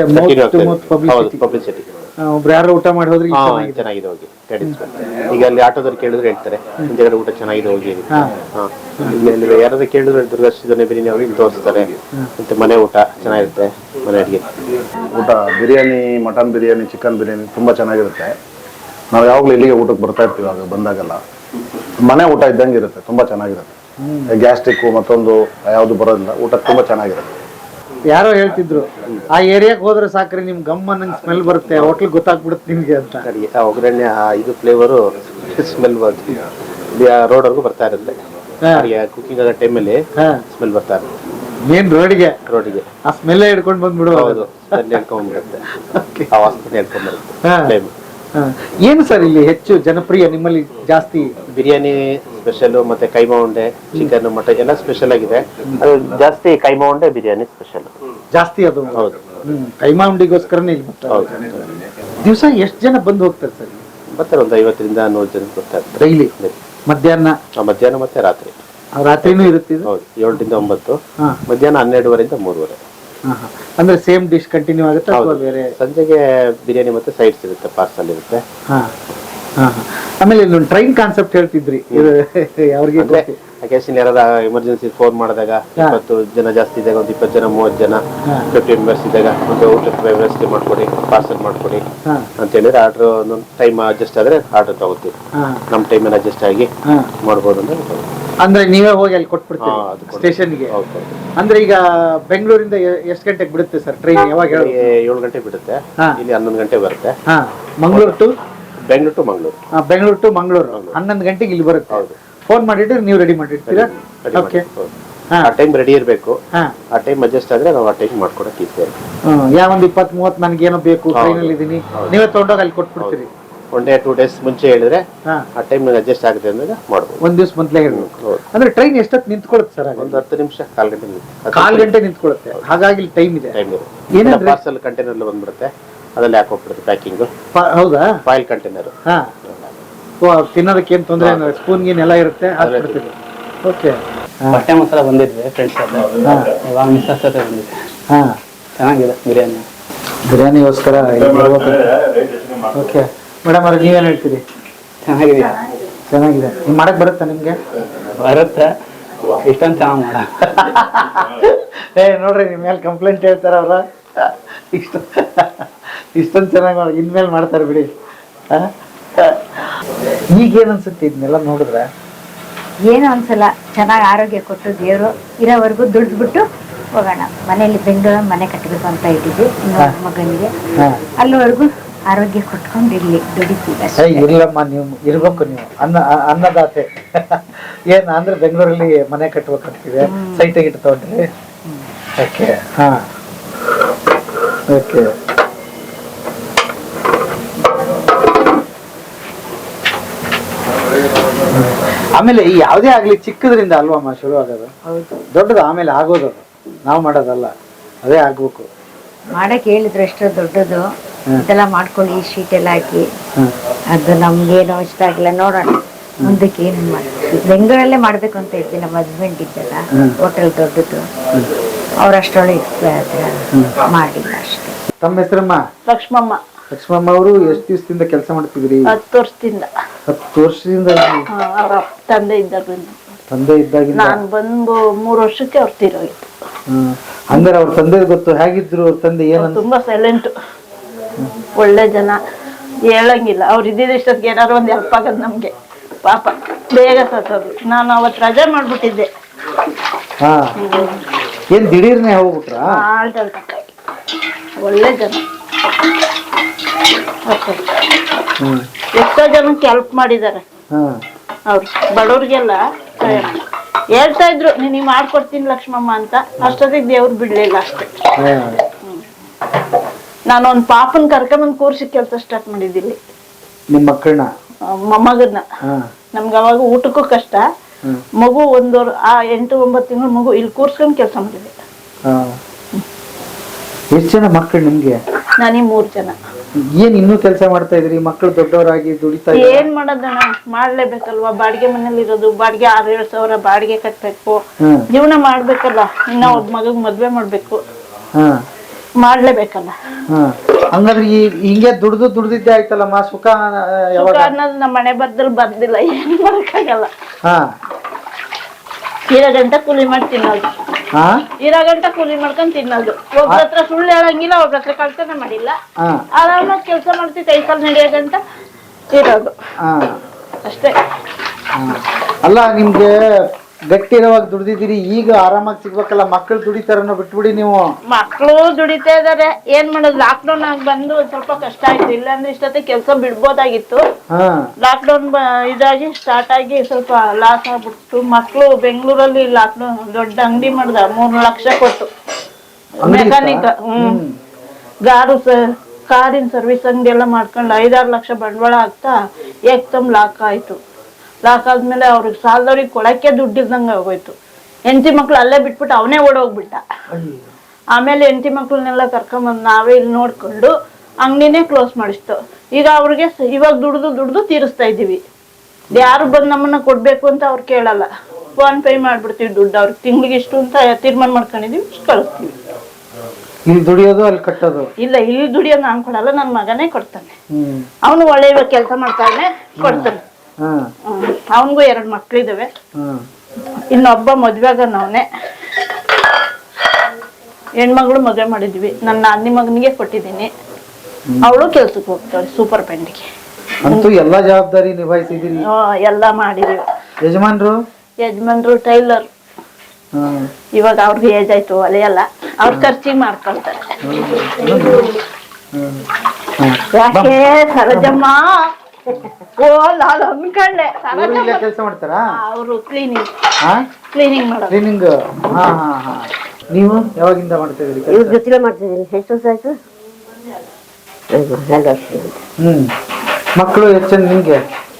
ಪಬ್ಲಿಸಿಟಿ ಪಬ್ಲಿಸಿಟಿ ಒಬ್ರು ಯಾರು ಊಟ ಮಾಡಿ ಹೋದ್ರೆ ಚೆನ್ನಾಗಿದೆ. ಹೋಗಿ ಈಗ ಅಲ್ಲಿ ಆಟೋದವ್ರು ಕೇಳಿದ್ರೆ ಹೇಳ್ತಾರೆ ಹಿಂದೆಗಡೆ ಊಟ ಚೆನ್ನಾಗಿದೆ ಹೋಗಿ ಇಲ್ಲಿ ಯಾರಾದ್ರೂ ಕೇಳಿದ್ರೆ ದುರ್ಗಾಶ್ರೀ ಬಿರಿಯಾನಿ ಅವ್ರಿಗೆ ಇಲ್ಲಿ ತೋರಿಸ್ತಾರೆ. ಮತ್ತೆ ಮನೆ ಊಟ ಚೆನ್ನಾಗಿರುತ್ತೆ ಮನೆ ಅಡಿಗೆ. ಊಟ ಬಿರಿಯಾನಿ ಮಟನ್ ಬಿರಿಯಾನಿ ಚಿಕನ್ ಬಿರಿಯಾನಿ ತುಂಬಾ ಚೆನ್ನಾಗಿರುತ್ತೆ. ನಾವು ಯಾವಾಗಲೂ ಇಲ್ಲಿಗೆ ಊಟಕ್ಕೆ ಬರ್ತಾ ಇರ್ತೀವಿ ಆಗ ಬಂದಾಗೆಲ್ಲ. ಮನೆ ಊಟ ಇದ್ದಂಗೆ ಇರುತ್ತೆ ತುಂಬಾ ಚೆನ್ನಾಗಿರುತ್ತೆ. ಗ್ಯಾಸ್ಟ್ರಿಕ್ ಮತ್ತೊಂದು ಯಾವುದು ಬರೋದಿಲ್ಲ ಊಟ ತುಂಬಾ ಚೆನ್ನಾಗಿರುತ್ತೆ. ಯಾರೋ ಹೇಳ್ತಿದ್ರು ಆ ಏರಿಯಾಕ್ ಹೋದ್ರೆ ಸಾಕ್ರಿ ನಿಮ್ ಗಮ್ಮನ ಸ್ಮೆಲ್ ಬರುತ್ತೆ ಹೋಟ್ಲ್ ಗೊತ್ತಾಗ್ಬಿಡುತ್ತೆ ನಿಮ್ಗೆ ಅಂತ. ಅಡಿಗೆ ಆ ಒಗ್ಗರಣೆ ಆ ಇದು ಫ್ಲೇವರು ಸ್ಮೆಲ್ ಬರ್ತೀವಿ ರೋಡ್ವರೆಗೂ ಬರ್ತಾ ಇರುತ್ತೆ. ಹಾ. ಅಡಿಗೆ ಕುಕಿಂಗ್ ಆದ ಟೈಮಲ್ಲಿ ಹಾ. ಸ್ಮೆಲ್ ಬರ್ತಾ ಇರುತ್ತೆ. ಮೇನ್ ರೋಡ್ಗೆ ರೋಡಿಗೆ. ಆ ಸ್ಮೆಲ್ ಹಿಡ್ಕೊಂಡ್ ಬಂದ್ಬಿಡು. ಹೌದು ಹೇಳ್ಕೊಂಡ್ಬಿಡುತ್ತೆ. ಆ ವಾಸನೆ ಹೇಳ್ಕೊಂಡ್ಬರುತ್ತೆ. ಫ್ಲೇಮ್. ಏನು ಸರ್ ಇಲ್ಲಿ ಹೆಚ್ಚು ಜನಪ್ರಿಯ ನಿಮ್ಮಲ್ಲಿ ಜಾಸ್ತಿ? ಬಿರಿಯಾನಿ ಸ್ಪೆಷಲ್ ಮತ್ತೆ ಕೈಮಾ ಉಂಡೆ ಚಿಕನ್ ಮಟನ್ ಎಲ್ಲ ಸ್ಪೆಷಲ್ ಆಗಿದೆ. ಅದು ಜಾಸ್ತಿ ಕೈಮಾ ಉಂಡೆ ಬಿರಿಯಾನಿ ಸ್ಪೆಷಲ್. ಜಾಸ್ತಿ ಅದು? ಹೌದು. ಕೈಮಾ ಉಂಡಿಗೋಸ್ಕರನೇ ಇಲ್ಲಿ ದಿವಸ ಎಷ್ಟು ಜನ ಬಂದು ಹೋಗ್ತಾರೆ ಸರ್? ಬರ್ತಾರೆ ಒಂದು ಐವತ್ತರಿಂದ ನೂರು ಜನ ಬರ್ತಾರೆ. ಡೈಲಿ? ಮಧ್ಯಾಹ್ನ? ಮಧ್ಯಾಹ್ನ ಮತ್ತೆ ರಾತ್ರಿ. ರಾತ್ರಿನೂ ಇರುತ್ತೆ ಇದು? ಹೌದು ಏಳರಿಂದ ಒಂಬತ್ತು. ಮಧ್ಯಾಹ್ನ ಹನ್ನೆರಡುವರೆಯಿಂದ ಮೂರುವರೆ. ಅಂದ್ರೆ ಸೇಮ್ ಡಿಶ್ ಕಂಟಿನ್ಯೂ ಆಗುತ್ತೆ ಅಥವಾ ಬೇರೆ? ಸಂಜೆಗೆ ಬಿರಿಯಾನಿ ಮತ್ತೆ ಸೈಡ್ಸ್ ಇರುತ್ತೆ ಪಾರ್ಸಲ್ ಇರುತ್ತೆ. ಆಮೇಲೆ ಇಲ್ಲೊಂದು ಟ್ರೈನ್ ಕಾನ್ಸೆಪ್ಟ್ ಹೇಳ್ತಿದ್ರಿ. ಅವ್ರಿಗೆ ಅಕೇಶನ್ ಯಾರಾದ ಎಮರ್ಜೆನ್ಸಿ ಫೋನ್ ಮಾಡಿದಾಗ. ಇಪ್ಪತ್ತು ಜನ ಜಾಸ್ತಿ ಇದ್ದಾಗ ಒಂದು ಇಪ್ಪತ್ತು ಜನ ಮೂವತ್ತು ಜನ. ಫಿಫ್ಟಿ ಮೆಂಬರ್ಸ್ ಇದ್ದಾಗ ಒಂದು ಊಟಕ್ಕೆ ವ್ಯವಸ್ಥೆ ಮಾಡ್ಕೊಡಿ ಪಾರ್ಸಲ್ ಮಾಡ್ಕೊಡಿ ಅಂತ ಹೇಳಿದ್ರೆ ಆರ್ಡರ್ ಒಂದೊಂದು ಟೈಮ್ ಅಡ್ಜಸ್ಟ್ ಆದ್ರೆ ಆರ್ಡರ್ ತಗೋತೀವಿ. ನಮ್ಮ ಟೈಮಲ್ಲಿ ಅಡ್ಜಸ್ಟ್ ಆಗಿ ಮಾಡ್ಬೋದು ಅಂದ್ರೆ ಅಂದ್ರೆ ನೀವೇ ಹೋಗಿ ಅಲ್ಲಿ ಕೊಟ್ಬಿಡ್ತೀವಿ. ಸ್ಟೇಷನ್ಗೆ. ಅಂದ್ರೆ ಈಗ ಬೆಂಗಳೂರಿಂದ ಎಷ್ಟು ಗಂಟೆಗೆ ಬಿಡುತ್ತೆ ಸರ್ ಟ್ರೈನ್ ಯಾವಾಗ ಏಳು ಗಂಟೆ ಬಿಡುತ್ತೆ. ಇಲ್ಲಿ ಹನ್ನೊಂದು ಗಂಟೆ ಬರುತ್ತೆ. Mangaluru to Bengaluru to Mangaluru. Bengaluru to Mangaluru. ಹನ್ನೊಂದು ಗಂಟೆಗೆ ಇಲ್ಲಿ ಬರುತ್ತೆ. ಫೋನ್ ಮಾಡಿಟ್ಟು ನೀವು ರೆಡಿ ಮಾಡಿರ್ತೀರಾ? ಓಕೆ ಆ ಟೈಮ್ ರೆಡಿ ಇರಬೇಕು. ಹಾ. ಆ ಟೈಮ್ ಅಡ್ಜಸ್ಟ್ ಆದ್ರೆ ನಾವು ಆ ಟೈಮ್ ಮಾಡ್ಕೊಡಕ್ಕೆ ಇರ್ತೇವೆ. ಯಾವ ಒಂದು ಇಪ್ಪತ್ತ್ ಮೂವತ್ತು ನನಗೆ ಏನೋ ಬೇಕು. ಟ್ರೈನಲ್ಲಿ ಇದೀನಿ. ಹೌದು. ನೀವೇ ತಗೊಂಡೋಗಿ ಅಲ್ಲಿ ಕೊಟ್ಬಿಡ್ತೀರಿ. ಒನ್ ಡೇ ಟೂ ಡೇಸ್ ಮುಂಚೆ ಹೇಳಿದ್ರೆ ಆ ಟೈಮ್ ಅಡ್ಜಸ್ಟ್ ಆಗುತ್ತೆ ಅಂದಾಗ ಮಾಡ್ಬೋದು. ಒಂದ್ ದಿವಸ ಮೊದಲೇ ಹೇಳಬೇಕು. ಅಂದ್ರೆ ಟ್ರೈನ್ ಎಷ್ಟೊತ್ತು ನಿಂತ್ಕೊಳ್ಳುತ್ತೆ ಸರ್ ಒಂದು ಹತ್ತು ನಿಮಿಷ ಕಾಲ್ ಗಂಟೆ ಕಾಲ್ ಗಂಟೆ ನಿಂತ್ಕೊಳ್ಳುತ್ತೆ. ಹಾಗಾಗಿ ಟೈಮ್ ಇದೆ. ಟೈಮ್ ಏನಂದ್ರೆ- ಇರುತ್ತೆ ಪಾರ್ಸಲ್ ಕಂಟೈನರ್ ಬಂದ್ಬಿಡುತ್ತೆ. ಅದ್ರಲ್ಲಿ ಹಾಕೋಗ್ಬಿಡುತ್ತೆ ಪ್ಯಾಕಿಂಗ್? ಪ- ಹೌದಾ? Foil container. ಹಾ. ಓ ತಿನ್ನೋದಕ್ಕೆ ತೊಂದರೆ ತೊಂದ್ರೆ ಸ್ಪೂನ್ ಗೀನ್ ಎಲ್ಲ ಇರುತ್ತೆ ಹಾಕ್ಬಿಡ್ತೀರಿ ಓಕೆ. ಟೈಮ್ ಮಸಾಲ ಬಂದಿದ್ವಿ ಫ್ರೆಂಡ್ಸ್ ಜೊತೆ. ಹಾ. ಇವಾಗ ಮಿಸ್ಸಸ್ ಬಂದಿದ್ವಿ. ಹಾ. ಚೆನ್ನಾಗಿದೆ ಬಿರಿಯಾನಿ. ಬಿರಿಯಾನಿಗೋಸ್ಕರ ಓಕೆ. ಮೇಡಮ್ ಅವ್ರಿಗೆ ನೀವೇನು ಹೇಳ್ತೀರಿ? ಚೆನ್ನಾಗಿದೆ. ಚೆನ್ನಾಗಿದೆ. ನೀವು ಮಾಡಕ್ ಬರುತ್ತಾ ನಿಮಗೆ? ಬರುತ್ತೆ. ಇಷ್ಟೊಂದು ಚೆನ್ನಾಗಿ ಮಾಡ. ಏ ನೋಡ್ರಿ ನಿಮ್ಮ ಮೇಲೆ ಕಂಪ್ಲೇಂಟ್ ಹೇಳ್ತಾರ ಅವರ. ಇಷ್ಟ ಇಷ್ಟೊಂದು ಚೆನ್ನಾಗಿ ಮಾಡಿ ಇನ್ಮೇಲೆ ಮಾಡ್ತಾರೆ ಬಿಡಿ? ಈಗೇನ್ ಅನ್ಸುತ್ತೆ ಇದನ್ನೆಲ್ಲ ನೋಡಿದ್ರೆ? ಏನು ಅನ್ಸಲ್ಲ. ಚೆನ್ನಾಗಿ ಆರೋಗ್ಯ ಕೊಟ್ಟು ದೇವರು ಇರೋವರೆಗೂ ದುಡ್ದ್ಬಿಟ್ಟು ಹೋಗೋಣ. ಮನೇಲಿ ಬೆಂಗಳೂರು ಮನೆ ಕಟ್ಟಬೇಕು ಅಂತ ಇಟ್ಟಿದ್ವಿ ಮಗನಿಗೆ. ಅಲ್ಲಿವರೆಗೂ ಆರೋಗ್ಯ ಕೊಟ್ಕೊಂಡು ಇರ್ಲಿ ದುಡಿತೀವಿ ಇಲ್ಲಮ್ಮ ನೀವು ಇರ್ಬೇಕು ನೀವು. ಅನ್ನ ಅನ್ನದಾತೆ. ಏನ ಅಂದ್ರೆ ಬೆಂಗಳೂರಲ್ಲಿ ಮನೆ ಕಟ್ಬೇಕಂತಿದೆ ಸೈಟ್ ಗಿಟ್ ತಗೊಂಡ್ರಿ. ಓಕೆ ಹಾ. ಓಕೆ ಆಮೇಲೆ ಈ ಯಾವುದೇ ಆಗ್ಲಿ ಚಿಕ್ಕದ್ರಿಂದ ಅಲ್ವಮ್ಮ ಶುರು ಆಗೋದು ಹೌದು. ದೊಡ್ಡದು ಆಮೇಲೆ ಆಗೋದು ಅದು. ನಾವು ಮಾಡೋದಲ್ಲ. ಅದೇ ಆಗ್ಬೇಕು. ಮಾಡಕ್ ಹೇಳಿದ್ರೆ ಎಷ್ಟೋ ದೊಡ್ಡದು. ಇದೆಲ್ಲ ಈ ಶೀಟ್ ಎಲ್ಲ ಹಾಕಿ. ಹ್ಮ್. ಅದು ನಮ್ಗೇನು ಇಷ್ಟ ಆಗಿಲ್ಲ ನೋಡೋಣ. ಮುಂದಕ್ಕೆ ಏನು ಮಾಡಿ ಬೆಂಗಳೂರಲ್ಲೇ ಮಾಡ್ಬೇಕು ಅಂತ ಇದ್ದೆ ನಮ್ಮ ಹಸ್ಬೆಂಡ್ ಇದ್ದಲ್ಲ ಹೋಟೆಲ್ ದೊಡ್ಡದು. ಅವ್ರ ಅಷ್ಟೊಳಗೆ ಮಾಡಿಲ್ಲ ಅಷ್ಟೇ. ತಮ್ಮ ಹೆಸರಮ್ಮ? ಲಕ್ಷ್ಮಮ್ಮ. ಲಕ್ಷ್ಮಮ್ಮ ಅವರು ಎಷ್ಟು ದಿವಸದಿಂದ ಕೆಲಸ ಮಾಡ್ತಿದ್ರಿ ಹತ್ತು ವರ್ಷದಿಂದ. ಹತ್ತು ವರ್ಷದಿಂದ ಇಲ್ಲಿ ಆ, ಅವ್ರ ತಂದೆ ಇದ್ದಾಗ ತಂದೆ ಇದ್ದಾಗಿಂದ? ನಾನು ಬಂದು ಮೂರು ವರ್ಷಕ್ಕೆ ಅವ್ರು ತೀರೋಗಿತ್ತು ಹ್ಮ್. ಹಂಗಾರೆ ಅವ್ರ ತಂದೆ ಗೊತ್ತು. ಹೇಗಿದ್ರು ಅವ್ರ ತಂದೆ ಏನು ಏನಂತ? ತುಂಬಾ ಸೈಲೆಂಟ್ ಒಳ್ಳೆ ಜನ. ಹೇಳಂಗಿಲ್ಲ. ಅವ್ರು ಇದ್ದಿದ್ದಷ್ಟೊತ್ತಿಗೆ ಏನಾದ್ರು ಒಂದು ಹೆಲ್ಪ್ ಆಗೋದು ನಮ್ಗೆ. ಪಾಪ ಬೇಗ ಸತ್ತೋದು ನಾನು ಅವತ್ತು ರಜೆ ಮಾಡ್ಬಿಟ್ಟಿದ್ದೆ. ಹಾ. ಏನ್ ದಿಢೀರ್ನೆ ಹೋಗ್ಬಿಟ್ರಾ? ಆಳ್ದಲ್ ತಕ್ಕಾಗಿ ಒಳ್ಳೆ ಜನ ಅಷ್ಟೇ. ಎಷ್ಟೋ ಜನಕ್ಕೆ ಹೆಲ್ಪ್ ಮಾಡಿದ್ದಾರೆ. ಅವ್ರು ಬಡವ್ರಿಗೆಲ್ಲ ಹೇಳ್ತಾ ಇದ್ರು ನೀನು ಮಾಡ್ಕೊಡ್ತೀನಿ ಲಕ್ಷ್ಮಮ್ಮ ಅಂತ. ಅಷ್ಟೊತ್ತಿಗೆ ದೇವ್ರು ಬಿಡ್ಲಿಲ್ಲ ಅಷ್ಟೇ. ನಾನು ಒಂದ್ ಪಾಪನ್ ಕರ್ಕೊಂಬಂದ್ ಕೂರ್ಸಿ ಕೆಲಸ ಸ್ಟಾರ್ಟ್ ಮಾಡಿದ್ದೀನಿ. ನಿಮ್ಮ ಮಕ್ಕಳನ್ನ? ಮೊಮ್ಮಗನ್ನ ನಮ್ಗೆ ಅವಾಗ ಊಟಕ್ಕೂ ಕಷ್ಟ. ಮಗು ಒಂದೂವರೆ ಆ ಎಂಟು ಒಂಬತ್ತು ತಿಂಗಳು ಮಗು ಇಲ್ಲಿ ಕೂರ್ಸ್ಕೊಂಡ್ ಕೆಲಸ ಮಾಡಿದೆ. ಎಷ್ಟ್ ಜನ ಮಕ್ಕಳು ನಿಮ್ಗೆ? ನಾನೀ ಮೂರ್ ಜನ. ಏನ್ ಇನ್ನೂ ಕೆಲಸ ಮಾಡ್ತಾ ಇದ್ರಿ? ಮಕ್ಕಳು ದೊಡ್ಡವರಾಗಿ ದುಡಿತಾ ಇದ್ದಾರೆ? ಏನ್ ಮಾಡೋದಣ್ಣ ಮಾಡ್ಲೇಬೇಕಲ್ವಾ? ಬಾಡಿಗೆ ಮನೇಲಿ ಇರೋದು ಬಾಡಿಗೆ ಆರ್ ಏಳು ಸಾವಿರ ಬಾಡಿಗೆ ಕಟ್ಬೇಕು. ಹ್ಮ್ ಜೀವನ ಮಾಡ್ಬೇಕಲ್ಲ? ಇನ್ನ ಒಬ್ಬ ಮಗಗ್ ಮದ್ವೆ ಮಾಡ್ಬೇಕು. ಹಾ. ಮಾಡ್ಲೇಬೇಕಲ್ಲ? ಹಾ. ಹಂಗಾದ್ರೆ ಈ ಹಿಂಗೆ ದುಡ್ದು ದುಡ್ದಿದ್ದೆ ಆಯ್ತಲ್ಲಮ್ಮ ಸುಖ ಆ, ಯಾವಾಗ? ಸುಖ ಅನ್ನೋದು ನಮ್ಮ ಮನೆ ಬರ್ದಲ್ಲಿ ಬರ್ದಿಲ್ಲ ಏನ್ ಮಾಡಕ್ಕಾಗಲ್ಲ. ಹಾ. ಇರೋ ಗಂಟ ಕೂಲಿ ಮಾಡ್ತೀನಿ ತಿನ್ನೋದು ಹಾ? ಇರೋ ಗಂಟ ಕೂಲಿ ಮಾಡ್ಕೊಂಡ್ ತಿನ್ನೋದು. ಒಬ್ರ ಹತ್ರ ಸುಳ್ಳು ಹೇಳಂಗಿಲ್ಲ ಒಬ್ರ ಹತ್ರ ಕಳ್ತನ ಮಾಡಿಲ್ಲ. ಹಾ. ಆರಾಮಾಗಿ ಕೆಲಸ ಮಾಡ್ತಿ ಕೈ ಕಾಲು ನಡೆಯೋ ಇರೋದು. ಹಾ. ಅಷ್ಟೇ. ಹಾ. ಅಲ್ಲ ನಿಮ್ಗೆ ಗಟ್ಟಿ ಇರೋವಾಗ ದುಡ್ದಿದ್ದೀರಿ ಈಗ ಆರಾಮಾಗಿ ಸಿಗ್ಬೇಕಲ್ಲ ಮಕ್ಕಳು ದುಡಿತಾರನ್ನೋ ಬಿಟ್ಬಿಡಿ ನೀವು. ಮಕ್ಕಳು ದುಡಿತಾ ಇದಾರೆ ಏನ್ ಮಾಡೋದು ಲಾಕ್ಡೌನ್ ಆಗಿ ಬಂದು ಸ್ವಲ್ಪ ಕಷ್ಟ ಆಯ್ತು ಇಲ್ಲಾಂದ್ರೆ ಇಷ್ಟೊತ್ತಿಗೆ ಕೆಲಸ ಬಿಡ್ಬೋದಾಗಿತ್ತು. ಹಾ. ಲಾಕ್ಡೌನ್ ಇದಾಗಿ ಸ್ಟಾರ್ಟ್ ಆಗಿ ಸ್ವಲ್ಪ ಲಾಸ್ ಆಗ್ಬಿಡ್ತು. ಮಕ್ಕಳು ಬೆಂಗಳೂರಲ್ಲಿ ಲಾಕ್ಡೌನ್ ದೊಡ್ಡ ಅಂಗಡಿ ಮಾಡ್ದ ಮೂರ್ ಲಕ್ಷ ಕೊಟ್ಟು. ಮೆಕಾನಿಕ್ ಇತ್ತಾ? ಮೆಕ್ಯಾನಿಕ್ ಹ್ಮ್. ಗಾರು ಕಾರಿನ ಸರ್ವಿಸ್ ಅಂಗಡಿ ಎಲ್ಲ ಮಾಡ್ಕೊಂಡು ಐದಾರು ಲಕ್ಷ ಬಂಡವಾಳ ಆಗ್ತಾ ಏಕ್ದಮ್ ಲಾಕ್ ಆಯ್ತು. ಲಾಕ್ ಆದ್ಮೇಲೆ ಅವ್ರಿಗೆ ಸಾಲದವ್ರಿಗೆ ಕೊಡಕ್ಕೆ ದುಡ್ಡು ಇಲ್ದಂಗೆ ಆಗೋಯ್ತು. ಹೆಂಡತಿ ಮಕ್ಳು ಅಲ್ಲೇ ಬಿಟ್ಬಿಟ್ಟು ಅವನೇ ಓಡೋಗ್ಬಿಟ್ಟ. ಆಮೇಲೆ ಹೆಂಡತಿ ಮಕ್ಳನ್ನೆಲ್ಲ ಕರ್ಕೊಂಬಂದು ನಾವೇ ಇಲ್ಲಿ ನೋಡ್ಕೊಂಡು ಅಂಗಡಿನೇ ಕ್ಲೋಸ್ ಮಾಡಿಸ್ತು. ಈಗ ಅವ್ರಿಗೆ ಇವಾಗ ದುಡ್ದು ದುಡ್ದು ತೀರಿಸ್ತಾ ಇದ್ದೀವಿ. ಯಾರು ಬಂದು ನಮ್ಮನ್ನ ಕೊಡ್ಬೇಕು ಅಂತ ಅವ್ರು ಕೇಳಲ್ಲ. ಫೋನ್ ಪೇ ಮಾಡ್ಬಿಡ್ತೀವಿ ದುಡ್ಡು. ಅವ್ರಿಗೆ ತಿಂಗ್ಳಿಗೆ ಇಷ್ಟು ಅಂತ ತೀರ್ಮಾನ ಮಾಡ್ಕೊಂಡಿದೀವಿ ಇಷ್ಟು ಕಳಿಸ್ತೀವಿ. ಇಲ್ಲಿ ದುಡಿಯೋದು ಅಲ್ಲಿ ಕಟ್ಟೋದು? ಇಲ್ಲ ಇಲ್ಲಿ ದುಡಿಯೋದು ನಾನ್ ಕೊಡಲ್ಲ ನನ್ನ ಮಗನೇ ಕೊಡ್ತಾನೆ. ಅವನು ಒಳ್ಳೆ ಇವಾಗ ಕೆಲಸ ಮಾಡ್ತಾನೆ ಕೊಡ್ತಾನೆ. ಅವನಿಗೂ ಎರಡು ಮಕ್ಳಿದಾವೆ. ಇನ್ನೊಬ್ಬ ಮದುವೆ ಅವನೇ. ಹೆಣ್ಮಗಳು ಮದುವೆ ಮಾಡಿದ್ವಿ. ನನ್ನ ಅನ್ನಿ ಮಗನಿಗೆ ಕೊಟ್ಟಿದ್ದೀನಿ ಅವಳು ಕೆಲ್ಸಕ್ಕೆ ಹೋಗ್ತಾಳೆ ಸೂಪರ್ ಪೆಂಡಿಗೆ. ಅಂತೂ ಎಲ್ಲಾ ಜವಾಬ್ದಾರಿ ನಿಭಾಯಿಸಿದಿರಿ ಎಲ್ಲ ಮಾಡಿದೀವಿ. ಯಜಮಾನ್ರು? ಯಜಮಾನ್ರು ಟೈಲರ್. ಇವಾಗ ಅವ್ರಿಗೆ ಏಜ್ ಆಯ್ತು ಒಲೆಯಲ್ಲ ಅವ್ರ ಖರ್ಚಿಗೆ ಮಾಡ್ಕೊಳ್ತಾರೆ. ಯಾಕೆ ಸರೋಜಮ್ಮ? ಓ ನಾನು ಅನ್ಕೊಂಡೆ ಇವ್ರು ಕೆಲಸ ಮಾಡ್ತಾರಾ? ಅವರು ಕ್ಲೀನಿಂಗ್ ಹಾ ಕ್ಲೀನಿಂಗ್ ಮಾಡೋದು. ಕ್ಲೀನಿಂಗ್ ಹಾ ಹಾ ಹಾ. ನೀವು ಯಾವಾಗಿಂದ ಮಾಡ್ತಾ ಇದ್ರಿ ಇವ್ರ ಜೊತೆಲೆ ಮಾಡ್ತಿದ್ದೀನಿ ಎಷ್ಟು ವರ್ಷ ಆಯ್ತು? ಎರಡು ವರ್ಷ ಹ್ಮ್. ಮಕ್ಕಳು ಎಷ್ಟು ಜನ ನಿಮ್ಗೆ?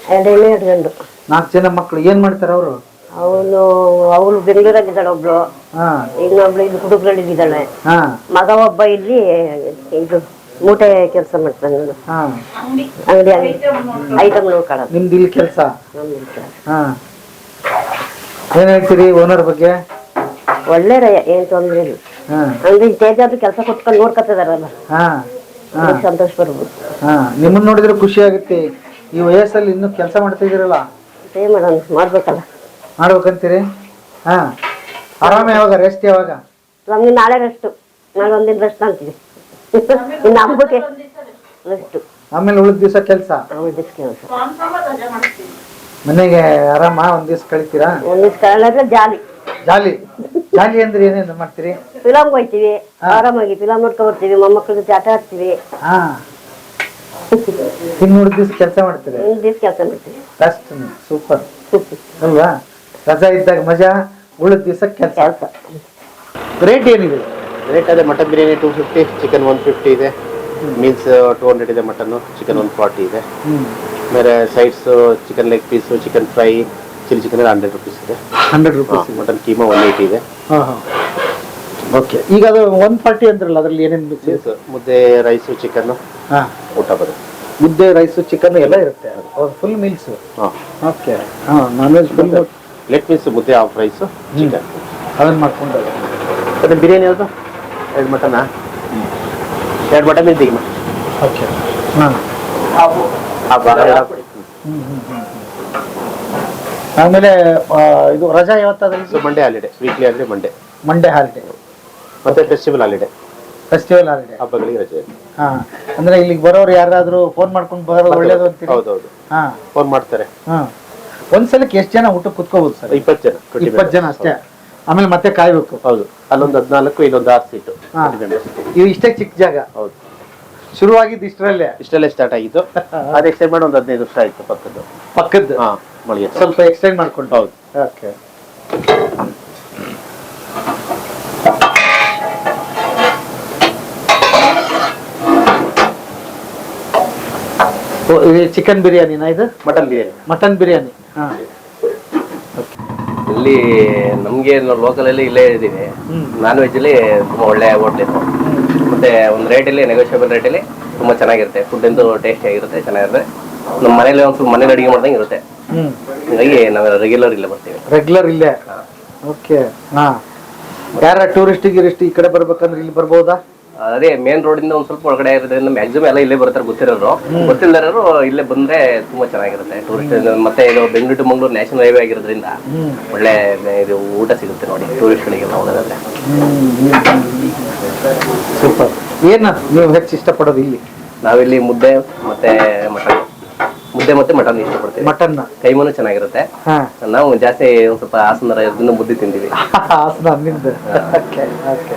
ಎರಡು ಹೆಣ್ಣು ಎರಡು ಗಂಡು. ನಾಲ್ಕು ಜನ ಮಕ್ಕಳು ಏನ್ ಮಾಡ್ತಾರ ಅವರು? ಅವನು ಅವಳು ಬೆಂಗಳೂರಾಗಿದ್ದಾಳೆ ಒಬ್ಳು. ಹಾ. ಇನ್ನೊಬ್ಳು ಇಲ್ಲಿ ಹುಡುಗರಲ್ಲಿದ್ದಾಳೆ. ಹಾ. ಮಗ ಒಬ್ಬ ಇಲ್ಲಿ ಇದು ಮೂಟೆ ಕೆಲಸ ಮಾಡ್ತಾನೆ ನಾನು ಹಾ. ಅಂಗಡಿ ಐಟಮ್ ನೋಡ್ಕೊಳ್ಳೋದು ನಿಮ್ದು ಇಲ್ಲಿ ಕೆಲಸ? ಹಾ. ಏನ್ ಹೇಳ್ತೀರಿ ಓನರ್ ಬಗ್ಗೆ? ಒಳ್ಳೆ ಏನ್ ತೊಂದ್ರೆ ಇಲ್ಲ. ಹಾ. ಅಂಗಡಿ ತೇಜಾದ್ರು ಕೆಲಸ ಕೊಟ್ಕೊಂಡು ನೋಡ್ಕೊತಿದಾರಲ್ಲ ಹಾ ಹಾ. ಸಂತೋಷ ಬರ್ಬೋದು. ಹಾ ನಿಮ್ಮನ್ನ ನೋಡಿದ್ರೆ ಖುಷಿ ಆಗುತ್ತೆ. ಈ ವಯಸ್ಸಲ್ಲಿ ಇನ್ನೂ ಕೆಲಸ ಮಾಡ್ತಾ ಇದೀರಲ್ಲ ಏನ್ ಮಾಡೋಣ ಮಾಡ್ಬೇಕಲ್ಲ. ಮಾಡ್ಬೇಕಂತೀರಿ? ಹಾ. ಆರಾಮ ಯಾವಾಗ? ರೆಸ್ಟ್ ಯಾವಾಗ? ನಮ್ಗೆ ನಾಳೆ ರೆಸ್ಟ್ ನಾಳೆ ಒಂದಿನ ರೆಸ್ಟ್ ಅಂತೀವಿ. ಇನ್ನು ಅಷ್ಟು. ಆಮೇಲೆ ಉಳಿದ ದಿವಸ ಕೆಲಸ? ಉಳ್ದಿಸ್ ಕೆಲಸ. ಮನೆಗೆ ಆರಾಮ ಒಂದ್ ದಿವಸ ಕಳಿತೀರಾ? ಒಂದು ಕಳೆದ್ರೆ ಜಾಲಿ. ಜಾಲಿ? ಜಾಲಿ ಅಂದ್ರೆ ಏನೇನು ಮಾಡ್ತೀರಿ? ಫಿಲಂ ಹೋಗ್ತೀವಿ ಆರಾಮಾಗಿ ಫಿಲಮ್ ನೋಡ್ಕೊ ಬರ್ತೀವಿ ಮೊಮ್ಮಕ್ಳ ಜೊತೆ ಆಟ ಆಡ್ತೀವಿ. ಹಾ. ಇನ್ನು ಉಳಿದ ದಿವಸ ಕೆಲಸ ಮಾಡ್ತೀರಿ? ಒಂದು ದಿವ್ಸ ಕೆಲಸ ಮಾಡ್ತೀವಿ. ಬೆಸ್ಟ್ ಸೂಪರ್ ಅಲ್ವಾ? ರಜಾ ಇದ್ದಾಗ ಮಜಾ ಉಳಿದ ದಿವಸ ಕೆಲಸ. ಕೆಲಸ. ರೇಟ್ ಏನಿದೆ? ರೇಟ್ ಅದೇ mutton biryani two fifty chicken one fifty ಇದೆ. ಮೀನ್ಸ್ ಟೂ ಹಂಡ್ರೆಡ್ ಇದೆ ಮಟನ್ ಚಿಕನ್ ಒನ್ ಫಾರ್ಟಿ ಇದೆ. ಬೇರೆ ಆಮೇಲೆ sides chicken leg piece chicken fry chilli chicken hundred rupees ಇದೆ. Hundred rupees mutton keema one eighty ಇದೆ. ಹಾ ಹಾ. ಓಕೆ ಈಗ ಅದು ಒನ್ ಫಾರ್ಟಿ ಅಂದ್ರಲ್ಲ ಅದ್ರಲ್ಲಿ ಏನೇನು ಮಿಕ್ಸ್ Meals, ಮುದ್ದೆ ರೈಸು ಚಿಕನ್ನು ಹಾ. ಊಟ ಬರುತ್ತೆ. ಮುದ್ದೆ ರೈಸು ಚಿಕನ್ ಎಲ್ಲ ಇರುತ್ತೆ. ಫುಲ್ ಮೀಲ್ಸ್ ಹಾಂ. ಓಕೆ ಹಾಂ non veg full leg piece ಮುದ್ದೆ ಹಾಫ್ ರೈಸು ಚಿಕನ್ ಅದನ್ನು ಮಾಡ್ಕೊಂಡು ಅದು ಬಿರಿಯಾನಿ ಯಾವುದು? ಎರಡು ಮಟನಾ? ಎರಡು ಮಟನ್ ಇದ್ದೀಗ ಓಕೆ. ಹಾಂ ಆಮೇಲೆ ಇದು ರಜಾ ಯಾವತ್ತಾದ್ರೆ ಸೊ ಮಂಡೇ ಹಾಲಿಡೇ ವೀಕ್ಲಿ ಆದ್ರೆ ಮಂಡೇ ಮಂಡೇ ಹಾಲಿಡೇ ಮತ್ತೆ ಫೆಸ್ಟಿವಲ್ ಹಾಲಿಡೇ ಫೆಸ್ಟಿವಲ್ ಹಾಲಿಡೇ ಹಬ್ಬಗಳಿಗೆ ರಜೆ ಹಾ. ಅಂದ್ರೆ ಇಲ್ಲಿಗೆ ಬರೋರು ಯಾರಾದ್ರೂ ಫೋನ್ ಮಾಡ್ಕೊಂಡು ಬರೋದು ಒಳ್ಳೇದು ಅಂತ ಹೌದು ಹೌದು ಹಾ. ಫೋನ್ ಮಾಡ್ತಾರೆ. ಹಾ. ಒಂದ್ಸಲಕ್ಕೆ ಎಷ್ಟು ಜನ ಊಟಕ್ಕೆ ಕುತ್ಕೋಬಹುದು ಸರ್? ಇಪ್ಪತ್ತು ಜನ 20 ಇಪ್ಪತ್ತು ಜನ ಅಷ್ಟೇ? ಆಮೇಲೆ ಮತ್ತೆ ಕಾಯ್ಬೇಕು. ಹೌದು. ಅಲ್ಲೊಂದು ಹದಿನಾಲ್ಕು ಇಲ್ಲೊಂದು ಆರು ಸೀಟು ಹಾ. ಇವು ಇಷ್ಟೇ ಚಿಕ್ಕ ಜಾಗ. ಹೌದು. ಶುರುವಾಗಿದ್ದು ಇಷ್ಟರಲ್ಲೇ. ಇಷ್ಟರಲ್ಲೇ ಸ್ಟಾರ್ಟ್ ಆಗಿತ್ತು ಅದು ಎಕ್ಸ್ಟೆಂಡ್ ಮಾಡಿ ಒಂದು ಹದಿನೈದು ವರ್ಷ ಆಯ್ತು ಪಕ್ಕದ್ದು. ಪಕ್ಕದ್ದು? ಹಾ ಮಳಿಗೆ. ಸ್ವಲ್ಪ ಎಕ್ಸ್ಟೆಂಡ್ ಮಾಡ್ಕೊಂಡು. ಹೌದು. ಓಕೆ ಚಿಕನ್ ಬಿರಿಯಾನಿನಾ ಇದು? ಮಟನ್ ಬಿರಿಯಾನಿ ಮಟನ್ ಬಿರಿಯಾನಿ ಹಾ. ಇಲ್ಲಿ ನಮ್ಗೆ ಲೋಕಲ್ ಅಲ್ಲಿ ಇಲ್ಲೇ ಇದ್ದೀವಿ. ನಾನ್ ವೆಜ್ ಅಲ್ಲಿ ತುಂಬಾ ಒಳ್ಳೆ ಹೋಟೆಲ್ ಇದು ಮತ್ತೆ ಒಂದು ರೇಟ್ ಅಲ್ಲಿ ನೆಗೋಷಿಯಬಲ್ ರೇಟ್ ಅಲ್ಲಿ ತುಂಬಾ ಚೆನ್ನಾಗಿರುತ್ತೆ. ಫುಡ್ ಅಂತೂ ಟೇಸ್ಟಿ ಆಗಿರುತ್ತೆ ಚೆನ್ನಾಗಿರುತ್ತೆ. ನಮ್ಮ ಮನೇಲಿ ಒಂದು ಸ್ವಲ್ಪ ಮನೇಲಿ ಅಡಿಗೆ ಮಾಡ್ದಂಗೆ ಇರುತ್ತೆ. ಹೀಗಾಗಿ ನಾವು ರೆಗ್ಯುಲರ್ ಇಲ್ಲೇ ಬರ್ತೀವಿ. ರೆಗ್ಯುಲರ್ ಇಲ್ಲೇ? ಓಕೆ ಹಾ. ಯಾರ ಟೂರಿಸ್ಟ್ ಗಿರಿಸ್ಟ್ ಈ ಕಡೆ ಬರ್ಬೇಕಂದ್ರೆ ಇಲ್ಲಿ ಬರ್ಬೋದಾ? ಅದೇ ಮೇನ್ ರೋಡ್ ಇಂದ ಒಂದ್ ಸ್ವಲ್ಪ ಒಳಗಡೆ ಇರೋದ್ರಿಂದ ಮ್ಯಾಕ್ಸಿಮಮ್ ಎಲ್ಲ ಇಲ್ಲೇ ಬರ್ತಾರೆ ಗೊತ್ತಿರೋರು ಗೊತ್ತಿಲ್ಲದವರು ಇಲ್ಲೇ ಬಂದ್ರೆ ತುಂಬಾ ಚೆನ್ನಾಗಿರುತ್ತೆ ಟೂರಿಸ್ಟ್ ಮತ್ತೆ ಇದು Bengaluru to Mangaluru national highway ಆಗಿರೋದ್ರಿಂದ ಒಳ್ಳೆ ಇದು ಊಟ ಸಿಗುತ್ತೆ ನೋಡಿ ಟೂರಿಸ್ಟ್ಗಳಿಗೆಲ್ಲ ಹೋಗೋದಾದ್ರೆ ಸೂಪರ್ ಏನ ನೀವು ಹೆಚ್ಚು ಇಷ್ಟಪಡೋದು ಇಲ್ಲಿ ನಾವಿಲ್ಲಿ ಮುದ್ದೆ ಮತ್ತೆ ಮಟನ್ ಮುದ್ದೆ ಮತ್ತೆ ಮಟನ್ ಇಷ್ಟಪಡ್ತೀವಿ ಮಟನ್ ಕೈಮನು ಚೆನ್ನಾಗಿರುತ್ತೆ. ನಾವು ಜಾಸ್ತಿ ಒಂದ್ ಸ್ವಲ್ಪ ಹಾಸನ ಮುದ್ದೆ ತಿಂತೀವಿ. ಹಾಸನ ಓಕೆ ಓಕೆ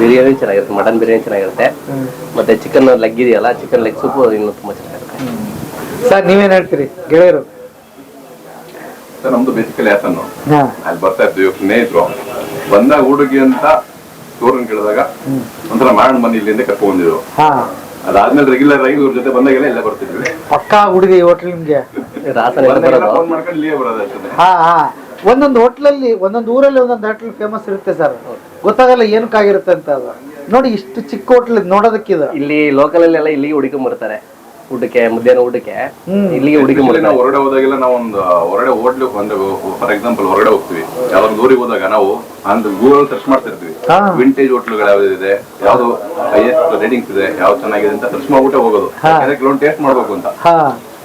ಬಿರಿಯಾನಿ ಚೆನ್ನಾಗಿರುತ್ತೆ ಮಟನ್ ಬಿರಿಯಾನಿ ಚೆನ್ನಾಗಿರುತ್ತೆ. ಮತ್ತೆ ಚಿಕನ್ ಲೆಗ್ ಇದೆಯಲ್ಲ ಚಿಕನ್ ಲೆಗ್ ಸೂಪ್ ಇನ್ನೂ ತುಂಬಾ ಚೆನ್ನಾಗಿರುತ್ತೆ. ಸರ್ ನೀವೇನ್ ಹೇಳ್ತೀರಿ ಗೆಳೆಯರು? ಸರ್ ನಮ್ದು ಬೇಸಿಕಲಿ ಹಾಸನ್ನು. ಹಾ. ಅಲ್ಲಿ ಬರ್ತಾ ಇದ್ವಿ ಸ್ನೇಹಿತರು. ಬಂದಾಗ ಹುಡುಗಿ ಅಂತ ತೋರನ್ ಕೇಳಿದಾಗ ಒಂಥರ ಮಾಡೋಣ ಮನಿ ಇಲ್ಲಿಂದ ಕರ್ಕೊಂಡ್ ಬಂದಿದ್ರು. ಹಾ. ಅದಾದ್ಮೇಲೆ ರೆಗ್ಯುಲರ್ ಆಗಿ ಇವ್ರ ಜೊತೆ ಬಂದಾಗೆಲ್ಲ ಎಲ್ಲ ಬರ್ತಿದ್ವಿ ಪಕ್ಕಾ ಹುಡುಗಿ ಹೋಟ್ಲ್ ನಿಮ್ಗೆ? ಫೋನ್ ಮಾಡ್ಕೊಂಡು ಇಲ್ಲಿಯೇ ಬರೋದು ಅಷ್ಟೇ. ಹಾ ಹಾ. ಒಂದೊಂದು ಹೋಟ್ಲಲ್ಲಿ ಒಂದೊಂದು ಊರಲ್ಲಿ ಒಂದೊಂದು ಹೋಟ್ಲ್ ಫೇಮಸ್ ಇರುತ್ತೆ ಸರ್ ಗೊತ್ತಾಗಲ್ಲ ಏನಕ್ಕಾಗಿರುತ್ತೆ ಅಂತ ಅದು. ನೋಡಿ ಇಷ್ಟು ಚಿಕ್ಕ ಹೋಟ್ಲ್ ನೋಡೋದಕ್ಕಿದ. ಇಲ್ಲಿ ಲೋಕಲ್ ಅಲ್ಲಿ ಎಲ್ಲ ಇಲ್ಲಿಗೆ ಹುಡುಕೊಂಡ್ ಬರ್ತಾರೆ ಊಟಕ್ಕೆ ಮಧ್ಯಾಹ್ನ ಊಟಕ್ಕೆ. ಇಲ್ಲಿಗೆ ಹುಡುಗಿ Especially ನಾವು ಹೊರಗಡೆ ಹೋದಾಗೆಲ್ಲ ನಾವು ಒಂದು ಹೊರಗಡೆ ಹೋಟ್ಲು ಅಂದ್ರೆ ಫಾರ್ ಎಕ್ಸಾಂಪಲ್ ಹೊರಗಡೆ ಹೋಗ್ತೀವಿ. ಯಾವ್ದು ಊರಿಗೆ ಹೋದಾಗ ನಾವು ಅಂದ್ರೆ ಗೂಗಲ್ ಸರ್ಚ್ ಮಾಡ್ತಿರ್ತೀವಿ. ಹಾ. ವಿಂಟೇಜ್ ಹೋಟ್ಲುಗಳು ಯಾವ್ದಿದೆ ಯಾವ್ದು ಹೈಯೆಸ್ಟ್ ರೇಟಿಂಗ್ಸ್ ಇದೆ ಯಾವ್ದು ಚೆನ್ನಾಗಿದೆ ಅಂತ ಸರ್ಚ್ ಮಾಡ್ಬಿಟ್ಟೆ ಹೋಗೋದು. ಹಾ. ಲೋನ್ ಟೇಸ್ಟ್ ಮಾಡ್ಬೇಕು ಅಂತ. ಹಾ.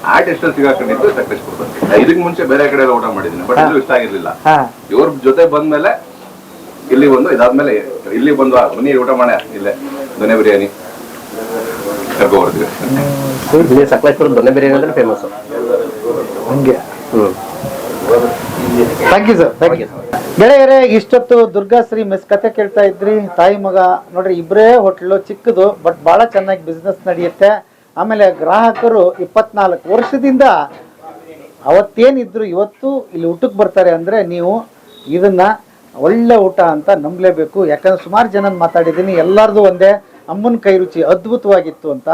ಆ ಟೆಸ್ಟ್ ಸಿಗಾಕೊಂಡಿದ್ದು ಸಕ್ಸಸ್ಫುಲ್ ಇದಕ್ಕೆ ಮುಂಚೆ ಬೇರೆ ಕಡೆ ಎಲ್ಲ ಊಟ ಮಾಡಿದ್ದೀನಿ ಬಟ್ ಇದು ಇಷ್ಟ ಆಗಿರ್ಲಿಲ್ಲ. ಹಾ. ಇವ್ರ ಜೊತೆ ಬಂದ್ಮೇಲೆ ಇಲ್ಲಿ ಬಂದು ಇದಾದ್ಮೇಲೆ ಇಲ್ಲಿ ಬಂದು ಬನ್ನಿ ಊಟ ಮಾಡ ಇಲ್ಲೇ ದೊನೆ ಬಿರಿಯಾನಿ. ಕರ್ಕೊ ಬರ್ತೀವಿ ಇಲ್ಲಿ ಸಕಲೇಶ್ಪುರ ದೊಣ್ಣೆ ಬಿರಿಯಾನಿ ಅಂದ್ರೆ ಫೇಮಸ್ ಹಂಗೆ. Thank you sir thank you ಗೆಳೆಯರೇ ಇಷ್ಟೊತ್ತು ದುರ್ಗಾಶ್ರೀ ಮಿಸ್ ಕತೆ ಕೇಳ್ತಾ ಇದ್ರಿ. ತಾಯಿ ಮಗ ನೋಡ್ರಿ ಇಬ್ಬರೇ ಹೋಟ್ಲು ಚಿಕ್ಕದು ಬಟ್ ಬಹಳ ಚೆನ್ನಾಗಿ ಬಿಸ್ನೆಸ್ ನಡೆಯುತ್ತೆ. ಆಮೇಲೆ ಗ್ರಾಹಕರು ಇಪ್ಪತ್ನಾಲ್ಕು ವರ್ಷದಿಂದ ಅವತ್ತೇನಿದ್ರು ಇವತ್ತು ಇಲ್ಲಿ ಊಟಕ್ಕೆ ಬರ್ತಾರೆ ಅಂದರೆ ನೀವು ಇದನ್ನ ಒಳ್ಳೆ ಊಟ ಅಂತ ನಂಬಲೇಬೇಕು. ಯಾಕಂದ್ರೆ ಸುಮಾರು ಜನ ಮಾತಾಡಿದ್ದೀನಿ. ಎಲ್ಲರದು ಒಂದೇ. ಅಮ್ಮನ ಕೈ ರುಚಿ ಅದ್ಭುತವಾಗಿತ್ತು ಅಂತ.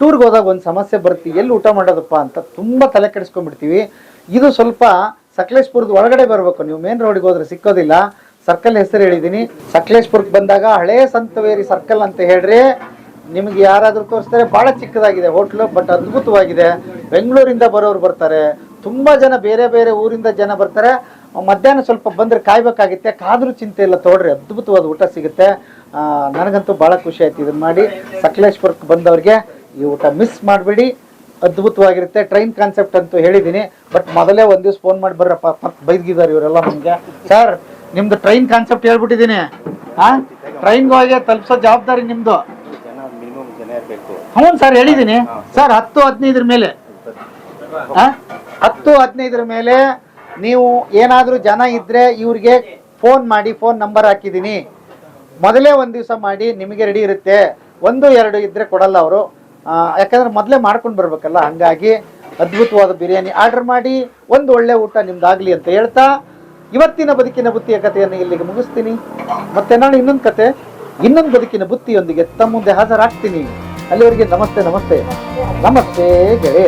ಟೂರ್ಗೆ ಹೋದಾಗ ಒಂದು ಸಮಸ್ಯೆ ಬರುತ್ತೆ, ಎಲ್ಲಿ ಊಟ ಮಾಡೋದಪ್ಪ ಅಂತ ತುಂಬ ತಲೆ ಕೆಡಿಸ್ಕೊಂಡ್ಬಿಡ್ತೀವಿ. ಇದು ಸ್ವಲ್ಪ ಸಕಲೇಶ್ಪುರದ ಒಳಗಡೆ ಬರಬೇಕು, ನೀವು ಮೇನ್ ರೋಡಿಗೆ ಹೋದ್ರೆ ಸಿಕ್ಕೋದಿಲ್ಲ. ಸರ್ಕಲ್ ಹೆಸರು ಹೇಳಿದ್ದೀನಿ. ಸಕಲೇಶ್ಪುರಕ್ಕೆ ಬಂದಾಗ ಹಳೇ ಸಂತವೇರಿ ಸರ್ಕಲ್ ಅಂತ ಹೇಳ್ರಿ. ನಿಮ್ಗೆ ಯಾರಾದರೂ ತೋರಿಸ್ತಾರೆ ಭಾಳ ಚಿಕ್ಕದಾಗಿದೆ ಹೋಟ್ಲು, ಬಟ್ ಅದ್ಭುತವಾಗಿದೆ. ಬೆಂಗಳೂರಿಂದ ಬರೋರು ಬರ್ತಾರೆ. ತುಂಬ ಜನ ಬೇರೆ ಬೇರೆ ಊರಿಂದ ಜನ ಬರ್ತಾರೆ. ಮಧ್ಯಾಹ್ನ ಸ್ವಲ್ಪ ಬಂದ್ರೆ ಕಾಯ್ಬೇಕಾಗುತ್ತೆ. ಕಾದರೂ ಚಿಂತೆ ಇಲ್ಲ ತೋಡ್ರಿ, ಅದ್ಭುತವಾದ ಊಟ ಸಿಗುತ್ತೆ. ನನಗಂತೂ ಬಹಳ ಖುಷಿ ಆಯ್ತು ಇದನ್ನು ಮಾಡಿ. ಸಕಲೇಶ್ಪುರಕ್ಕೆ ಬಂದವ್ರಿಗೆ ಈ ಊಟ ಮಿಸ್ ಮಾಡಬೇಡಿ. ಅದ್ಭುತವಾಗಿರುತ್ತೆ. ಟ್ರೈನ್ ಕಾನ್ಸೆಪ್ಟ್ ಅಂತೂ ಹೇಳಿದ್ದೀನಿ ಬಟ್ ಮೊದಲೇ ಒಂದು ದಿವ್ಸ ಫೋನ್ ಮಾಡಿ ಬರ್ರಪ್ಪ ಮತ್ತೆ ಬೈದಿದ್ದಾರೆ ಇವರೆಲ್ಲ ನಮ್ಗೆ. ಸರ್ ನಿಮ್ದು ಟ್ರೈನ್ ಕಾನ್ಸೆಪ್ಟ್ ಹೇಳ್ಬಿಟ್ಟಿದ್ದೀನಿ ಹಾಂ ಟ್ರೈನ್ಗೆ ಹೋಗಿ ತಲುಪಿಸೋ ಜವಾಬ್ದಾರಿ ನಿಮ್ಮದು ಹ್ಞೂ ಸರ್ ಹೇಳಿದ್ದೀನಿ ಸರ್ ಹತ್ತು ಹದಿನೈದರ ಮೇಲೆ. ಹತ್ತು ಹದಿನೈದರ ಮೇಲೆ ನೀವು ಏನಾದರೂ ಜನ ಇದ್ರೆ ಇವ್ರಿಗೆ ಫೋನ್ ಮಾಡಿ ಫೋನ್ ನಂಬರ್ ಹಾಕಿದ್ದೀನಿ. ಮೊದಲೇ ಒಂದು ದಿವಸ ಮಾಡಿ ನಿಮಗೆ ರೆಡಿ ಇರುತ್ತೆ. ಒಂದು, ಎರಡು ಇದ್ರೆ ಕೊಡಲ್ಲ ಅವರು. ಯಾಕಂದ್ರೆ ಮೊದಲೇ ಮಾಡ್ಕೊಂಡು ಬರ್ಬೇಕಲ್ಲ, ಹಂಗಾಗಿ ಅದ್ಭುತವಾದ ಬಿರಿಯಾನಿ. ಆರ್ಡರ್ ಮಾಡಿ, ಒಂದು ಒಳ್ಳೆ ಊಟ ನಿಮ್ದಾಗ್ಲಿ ಅಂತ ಹೇಳ್ತಾ, ಇವತ್ತಿನ ಬದುಕಿನ ಬುತ್ತಿಯ ಕಥೆಯನ್ನು ಇಲ್ಲಿಗೆ ಮುಗಿಸ್ತೀನಿ. ಮತ್ತೆ ನಾನು ಇನ್ನೊಂದು ಕತೆ, ಇನ್ನೊಂದು ಬದುಕಿನ ಬುತ್ತಿಯೊಂದಿಗೆ ತಮ್ಮ ಮುಂದೆ ಹಾಜರಾಗ್ತೀನಿ. ಅಲ್ಲಿವರೆಗೆ ನಮಸ್ತೆ ನಮಸ್ತೆ. ನಮಸ್ತೆ ಗೆಳೆ